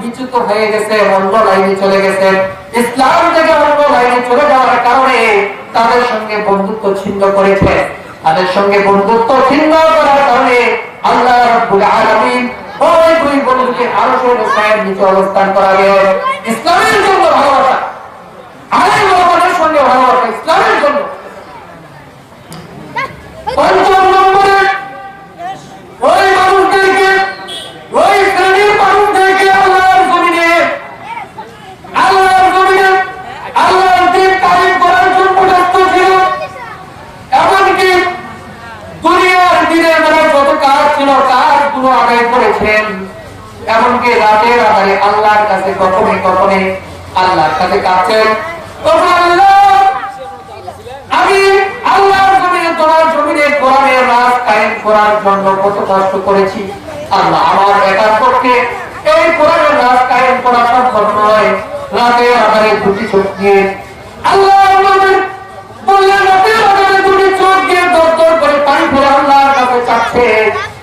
বিচ্যুত হয়ে গেছে অন্য লাইনে চলে গেছে। ইসলাম থেকে অন্য লাইনে চলে যাওয়ার কারণে তাদের সঙ্গে বন্ধুত্ব ছিন্ন করেছে। তাদের সঙ্গে বন্ধুত্ব ছিন্ন করার কারণে আল্লাহ রাব্বুল আলামিন ওই দুই বন্ধুকে নিচে অবস্থান করাবে ইসলামের জন্য ভালোবাসা ভগবানের সঙ্গে ভালোবাসা ইসলামের জন্য পঞ্চম নম্বরে ওই মানুষদেরকে ওই শ্রেণির মানুষদেরকে আল্লাহর জমিনে আল্লাহর জমিনে আল্লাহর দিন কায়েম করার জন্য ব্যস্ত ছিল এমনকি দুনিয়ার দিনের বেলা যত কাজ ছিল কাজগুলো আদায় করেছেন, এমনকি রাতের আল্লাহর কাছে কখনে কখনে আল্লাহর কাছে কত করেছি। আল্লাহ আমার একার পক্ষে এই কোরআনের রাজ করা সম্ভব নয়। রাতে আধারে দুটি দিয়ে আল্লাহ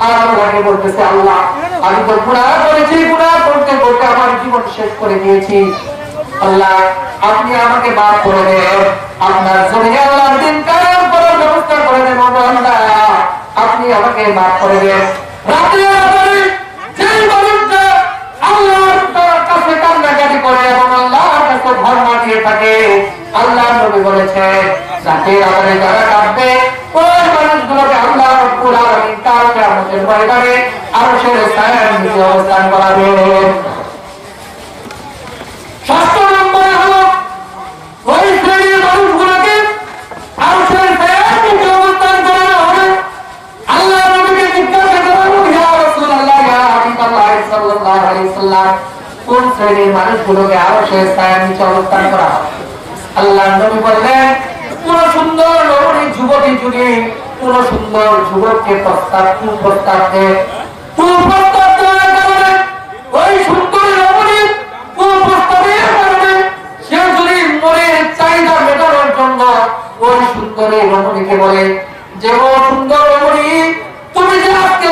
বলতেছে আল্লাহ। আমি তো গুনাহ করেছি গুনাহ করতে করতে আমার জীবন শেষ করে দিয়েছি। আল্লাহ, আপনি আমাকে করে দেন। আপনার জমিনে আল্লাহর দিন করার ব্যবস্থা করে দেন আল্লাহ আপনি আমাকে করে দেন। আল্লাহ বলেছেন কাঁদবে ওই মানুষগুলোকে আল্লাহ আলামিন কাল কিয়ামতের ময়দানে আরশের ছায়ার নিচে অবস্থান হবে আল্লাহ কোন শ্রেণির মানুষগুলোকে আরশের ছায়ার নিচে অবস্থান নবী বললেন কোন সুন্দর যুবতী যদি কোন সুন্দর যুবককে প্রস্তাব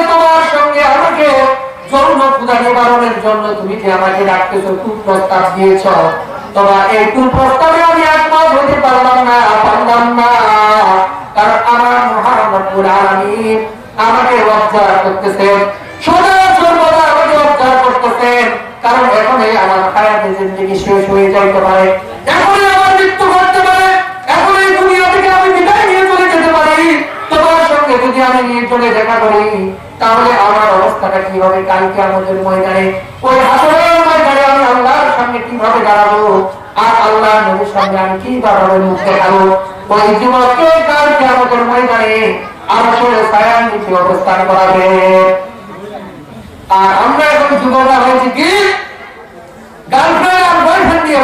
তোমার সঙ্গে আমাকে জন্য তুমি আমাকে কুপ্রস্তাব দিয়েছ, তোমার এই কুপ্রস্তাবে আমি একমত হতে পারলাম করতেছেন। সদা সর্বদা আমাকে অবজার করতেছেন। কারণ এখনই আমার হায়াতে জিন্দগি শেষ হয়ে যাইতে পারে। এখনই আমার মৃত্যু ঘটতে পারে। এখনই দুনিয়া থেকে আমি বিদায় নিয়ে চলে যেতে পারি। তোমার সঙ্গে যদি আমি নির্জনে দেখা করি, তাহলে আমার অবস্থাটা কি হবে কালকে আমাদের ময়দানে, ওই হাসরের ময়দানে আমি আল্লাহর সামনে কীভাবে দাঁড়াবো? আর আল্লাহ নবীর সামনে আমি কীভাবে মুখ দেখাবো? ওই যুবককে কালকে আমাদের ময়দানে আরশের ছায়ার নিচে অবস্থান করাবে। আর আমরা এখন যুবকরা হয়েছি কি? গার্লফ্রেন্ড আর বয়ফ্রেন্ড নিয়ে